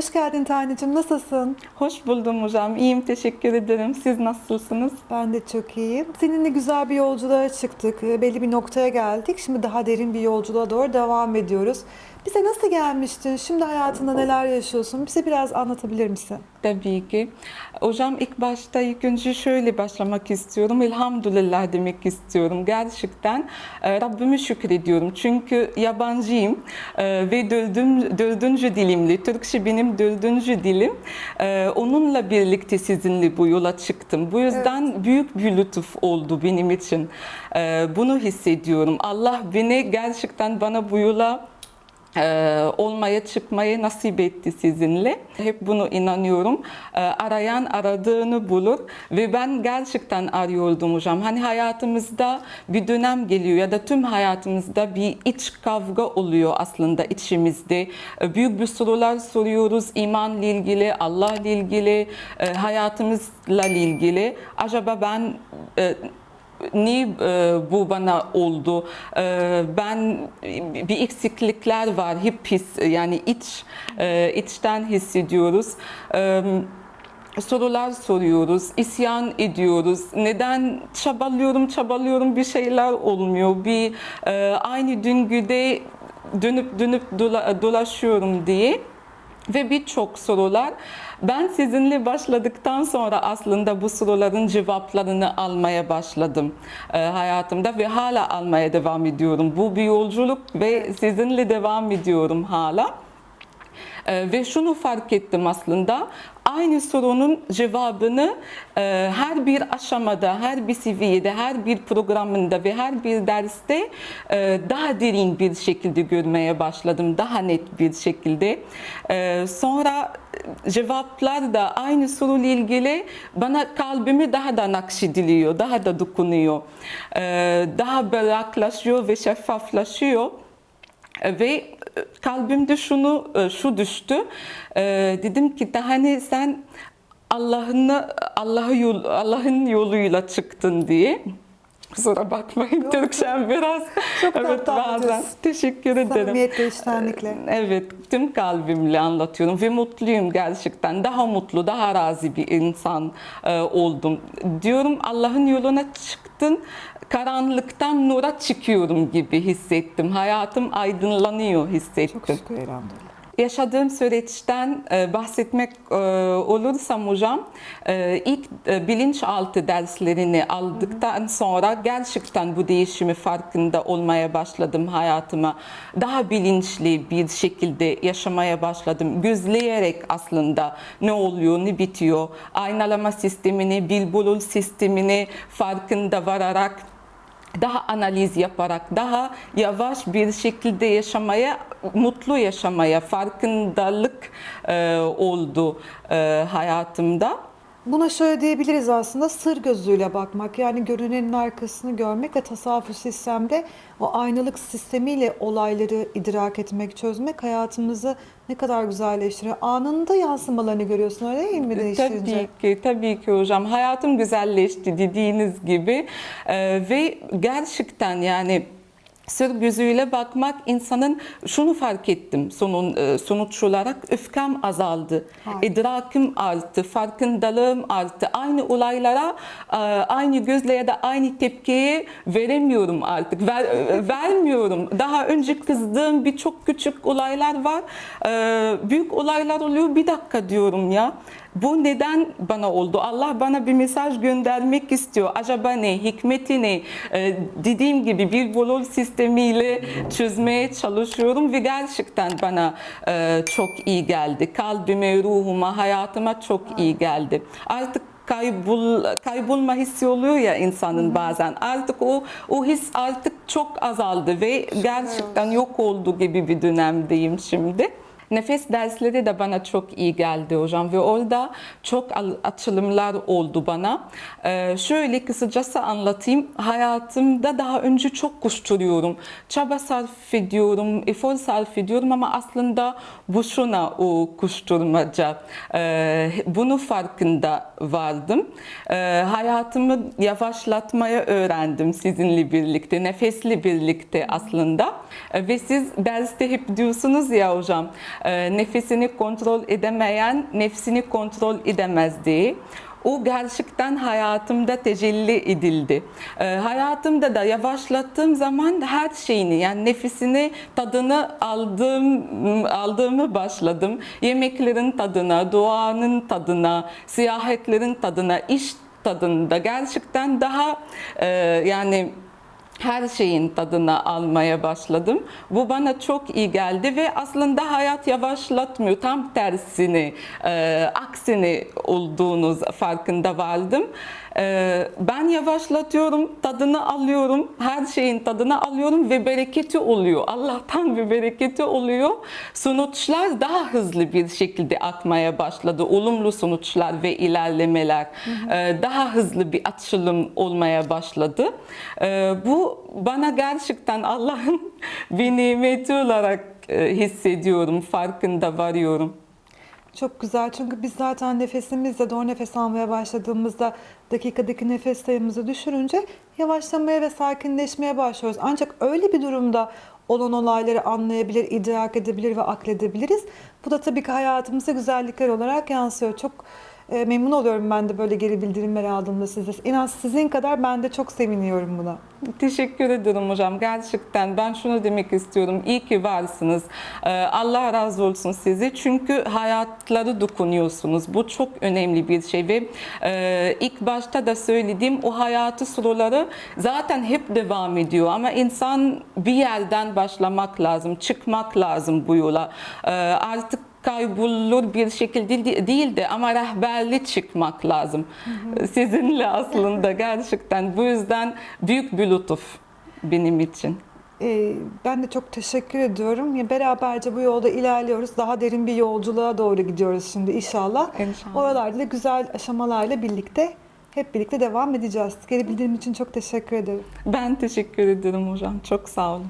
Hoş geldin Tanecim, nasılsın? Hoş buldum hocam. İyiyim, teşekkür ederim. Siz nasılsınız? Ben de çok iyiyim. Seninle güzel bir yolculuğa çıktık. Ee, Belli bir noktaya geldik. Şimdi daha derin bir yolculuğa doğru devam ediyoruz. Bize nasıl gelmiştin? Şimdi hayatında neler yaşıyorsun? Bize biraz anlatabilir misin? Tabii ki. Hocam ilk başta ilk önce şöyle başlamak istiyorum. Elhamdülillah demek istiyorum. Gerçekten e, Rabbime şükrediyorum. Çünkü yabancıyım e, ve dördüm, dördüncü dilimli. Türkçe benim dördüncü dilim. E, Onunla birlikte sizinle bu yola çıktım. Bu yüzden büyük bir lütuf oldu benim için. E, Bunu hissediyorum. Allah beni gerçekten bana bu yola e, olmaya çıkmayı nasip etti sizinle. Hep bunu inanıyorum. E, arayan aradığını bulur ve ben gerçekten arıyordum hocam. Hani hayatımızda bir dönem geliyor ya da tüm hayatımızda bir iç kavga oluyor aslında içimizde. E, büyük bir sorular soruyoruz imanla ilgili, Allah'la ilgili, e, hayatımızla ilgili. Acaba ben e, niye e, bu bana oldu? E, ben bir eksiklikler var, hep his yani iç e, içten hissediyoruz. Sorular soruyoruz, isyan ediyoruz. Neden çabalıyorum, çabalıyorum bir şeyler olmuyor. Bir e, aynı döngüde dönüp dönüp dola- dolaşıyorum diye ve birçok sorular. Ben sizinle başladıktan sonra aslında bu soruların cevaplarını almaya başladım e, hayatımda ve hala almaya devam ediyorum. Bu bir yolculuk ve sizinle devam ediyorum hala. E, ve şunu fark ettim aslında aynı sorunun cevabını e, her bir aşamada, her bir seviyede, her bir programında ve her bir derste e, daha derin bir şekilde görmeye başladım. Daha net bir şekilde. E, sonra cevaplar da aynı soruyla ilgili bana kalbimi daha da nakşediliyor, daha da dokunuyor. E, daha berraklaşıyor ve şeffaflaşıyor. Ve kalbimde şunu şu düştü. Ee, dedim ki daha hani sen Allah'ın Allah'ı yol, Allah'ın yoluyla çıktın diye. Kusura bakmayın Türkçem biraz. Çok evet, bazen. Teşekkür ederim. Samimiyetle, içtenlikle. Evet, tüm kalbimle anlatıyorum ve mutluyum gerçekten. Daha mutlu, daha razı bir insan e, oldum. Diyorum Allah'ın yoluna çıktın, karanlıktan nura çıkıyorum gibi hissettim. Hayatım aydınlanıyor Çok hissettim. şükür elhamdülillah. Yaşadığım süreçten e, bahsetmek e, olursam hocam, e, ilk bilinçaltı derslerini aldıktan sonra gerçekten bu değişimi farkında olmaya başladım hayatıma. Daha bilinçli bir şekilde yaşamaya başladım. Gözleyerek aslında ne oluyor, ne bitiyor. Aynalama sistemini, bilbulul sistemini farkında vararak daha analiz yaparak, daha yavaş bir şekilde yaşamaya, mutlu yaşamaya farkındalık e, oldu e, hayatımda. Buna şöyle diyebiliriz aslında sır gözüyle bakmak yani görünenin arkasını görmek ve tasavvuf sistemde o aynalık sistemiyle olayları idrak etmek, çözmek hayatımızı ne kadar güzelleştiriyor. Anında yansımalarını görüyorsun öyle değil mi değiştirince? Tabii ki, tabii ki hocam. Hayatım güzelleşti dediğiniz gibi E, ve gerçekten yani sır gözüyle bakmak insanın şunu fark ettim sonun e, sonuç olarak öfkem azaldı. Harika. İdrakim arttı, farkındalığım arttı. Aynı olaylara e, aynı gözle ya da aynı tepkiyi veremiyorum artık. Ver, e, vermiyorum. Daha önce kızdığım birçok küçük olaylar var. Büyük olaylar oluyor. Bir dakika diyorum ya. Bu neden bana oldu? Allah bana bir mesaj göndermek istiyor. Acaba ne? Hikmeti ne? Ee, dediğim gibi bir bolol sistemiyle çözmeye çalışıyorum ve gerçekten bana e, çok iyi geldi. Kalbime, ruhuma, hayatıma çok iyi geldi. Artık kaybol kaybolma hissi oluyor ya insanın bazen. Artık o o his artık çok azaldı ve gerçekten yok oldu gibi bir dönemdeyim şimdi. Nefes dersleri de bana çok iyi geldi hocam ve orada çok açılımlar oldu bana. Ee, şöyle kısacası anlatayım. Hayatımda daha önce çok koşturuyorum. Çaba sarf ediyorum, efor sarf ediyorum ama aslında boşuna o koşturmaca. Ee, bunu farkında vardım. Ee, hayatımı yavaşlatmaya öğrendim sizinle birlikte, nefesle birlikte aslında. Ee, ve siz derste hep diyorsunuz ya hocam, nefesini kontrol edemeyen nefsini kontrol edemez diye. O gerçekten hayatımda tecelli edildi. E, hayatımda da yavaşlattığım zaman her şeyini yani nefesini tadını aldığım aldığımı başladım. Yemeklerin tadına, duanın tadına, seyahatlerin tadına, iş tadında gerçekten daha e, yani her şeyin tadına almaya başladım. Bu bana çok iyi geldi ve aslında hayat yavaşlatmıyor. Tam tersini, e, aksini olduğunuz farkında vardım. E, ben yavaşlatıyorum, tadını alıyorum, her şeyin tadını alıyorum ve bereketi oluyor. Allah'tan bir bereketi oluyor. Sonuçlar daha hızlı bir şekilde akmaya başladı. Olumlu sonuçlar ve ilerlemeler e, daha hızlı bir açılım olmaya başladı. E, bu bana gerçekten Allah'ın bir nimeti olarak e, hissediyorum, farkında varıyorum. Çok güzel çünkü biz zaten nefesimizle doğru nefes almaya başladığımızda dakikadaki nefes sayımızı düşürünce yavaşlamaya ve sakinleşmeye başlıyoruz. Ancak öyle bir durumda olan olayları anlayabilir, idrak edebilir ve akledebiliriz. Bu da tabii ki hayatımıza güzellikler olarak yansıyor. Çok e, memnun oluyorum ben de böyle geri bildirimler aldığımda size. İnan sizin kadar ben de çok seviniyorum buna. Teşekkür ederim hocam. Gerçekten ben şunu demek istiyorum. İyi ki varsınız. Ee, Allah razı olsun sizi. Çünkü hayatları dokunuyorsunuz. Bu çok önemli bir şey ve e, ilk başta da söylediğim o hayatı soruları zaten hep devam ediyor. Ama insan bir yerden başlamak lazım, çıkmak lazım bu yola. Ee, artık kaybolur bir şekilde de- değil de ama rehberli çıkmak lazım. Sizinle aslında gerçekten bu yüzden büyük bir lütuf benim için. Ee, Ben de çok teşekkür ediyorum. Ya Beraberce bu yolda ilerliyoruz. Daha derin bir yolculuğa doğru gidiyoruz şimdi inşallah. İnşallah. Oralarda da güzel aşamalarla birlikte hep birlikte devam edeceğiz. Geri bildirim için çok teşekkür ederim. Ben teşekkür ederim hocam. Çok sağ olun.